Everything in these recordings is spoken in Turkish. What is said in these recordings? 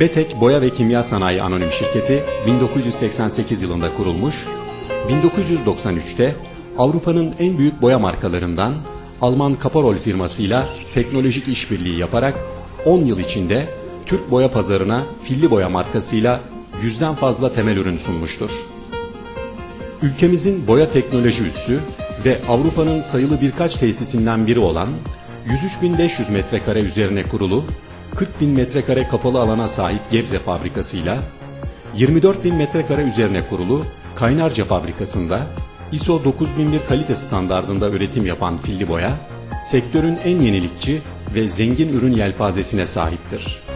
Betek Boya ve Kimya Sanayi Anonim Şirketi 1988 yılında kurulmuş, 1993'te Avrupa'nın en büyük boya markalarından Alman Kaparol firmasıyla teknolojik işbirliği yaparak 10 yıl içinde Türk boya pazarına filli boya markasıyla yüzden fazla temel ürün sunmuştur. Ülkemizin boya teknoloji üssü ve Avrupa'nın sayılı birkaç tesisinden biri olan 103.500 metrekare üzerine kurulu 40.000 metrekare kapalı alana sahip Gebze fabrikasıyla 24.000 metrekare üzerine kurulu Kaynarca fabrikasında ISO 9001 kalite standardında üretim yapan filli boya, sektörün en yenilikçi ve zengin ürün yelpazesine sahiptir.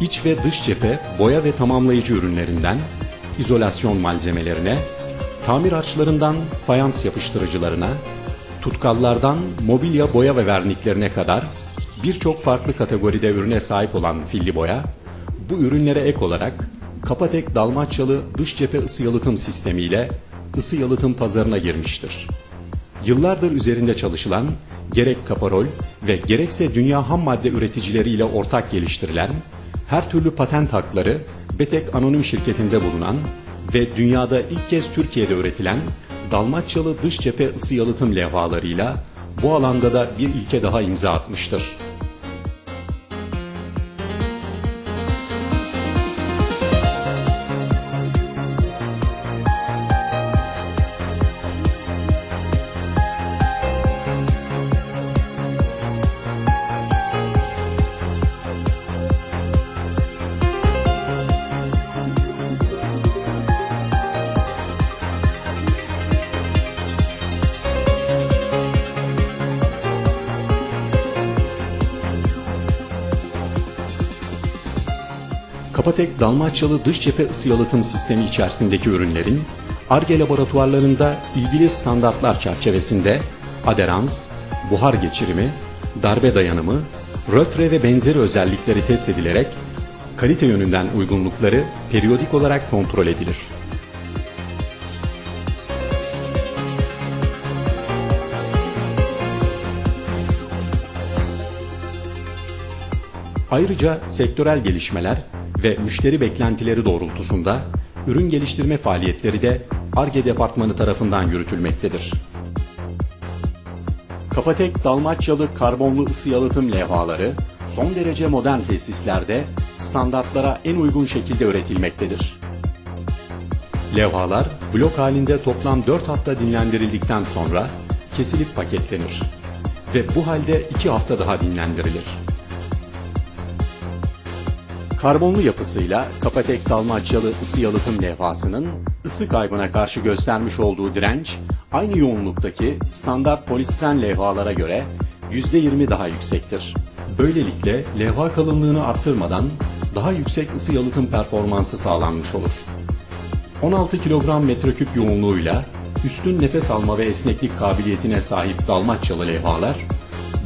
İç ve dış cephe boya ve tamamlayıcı ürünlerinden izolasyon malzemelerine, tamir harçlarından fayans yapıştırıcılarına, tutkallardan mobilya boya ve verniklerine kadar birçok farklı kategoride ürüne sahip olan Filli Boya, bu ürünlere ek olarak Kapatek Dalmaçyalı dış cephe ısı yalıtım sistemiyle ısı yalıtım pazarına girmiştir. Yıllardır üzerinde çalışılan gerek kaparol ve gerekse dünya ham madde üreticileriyle ortak geliştirilen her türlü patent hakları Betek Anonim Şirketi'nde bulunan ve dünyada ilk kez Türkiye'de üretilen Dalmaçyalı dış cephe ısı yalıtım levhalarıyla bu alanda da bir ilke daha imza atmıştır. Kapatek Dalmaçyalı dış cephe ısı yalıtım sistemi içerisindeki ürünlerin ARGE laboratuvarlarında ilgili standartlar çerçevesinde aderans, buhar geçirimi, darbe dayanımı, rötre ve benzeri özellikleri test edilerek kalite yönünden uygunlukları periyodik olarak kontrol edilir. Ayrıca sektörel gelişmeler ve müşteri beklentileri doğrultusunda ürün geliştirme faaliyetleri de ARGE departmanı tarafından yürütülmektedir. Kapatek Dalmaçyalı karbonlu ısı yalıtım levhaları son derece modern tesislerde standartlara en uygun şekilde üretilmektedir. Levhalar blok halinde toplam 4 hafta dinlendirildikten sonra kesilip paketlenir ve bu halde 2 hafta daha dinlendirilir. Karbonlu yapısıyla Kapatek Dalmaçyalı ısı yalıtım levhasının ısı kaybına karşı göstermiş olduğu direnç aynı yoğunluktaki standart polistiren levhalara göre %20 daha yüksektir. Böylelikle levha kalınlığını artırmadan daha yüksek ısı yalıtım performansı sağlanmış olur. 16 kilogram metreküp yoğunluğuyla üstün nefes alma ve esneklik kabiliyetine sahip Dalmaçyalı levhalar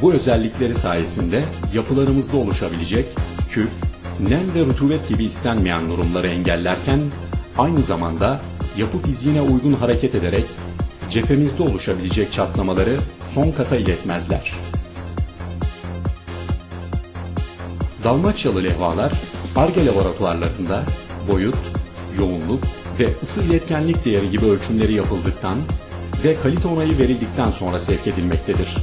bu özellikleri sayesinde yapılarımızda oluşabilecek küf, nem ve rutubet gibi istenmeyen durumları engellerken aynı zamanda yapı fiziğine uygun hareket ederek cephemizde oluşabilecek çatlamaları son kata iletmezler. Dalmaçyalı levhalar ARGE laboratuvarlarında boyut, yoğunluk ve ısı iletkenlik değeri gibi ölçümleri yapıldıktan ve kalite onayı verildikten sonra sevk edilmektedir.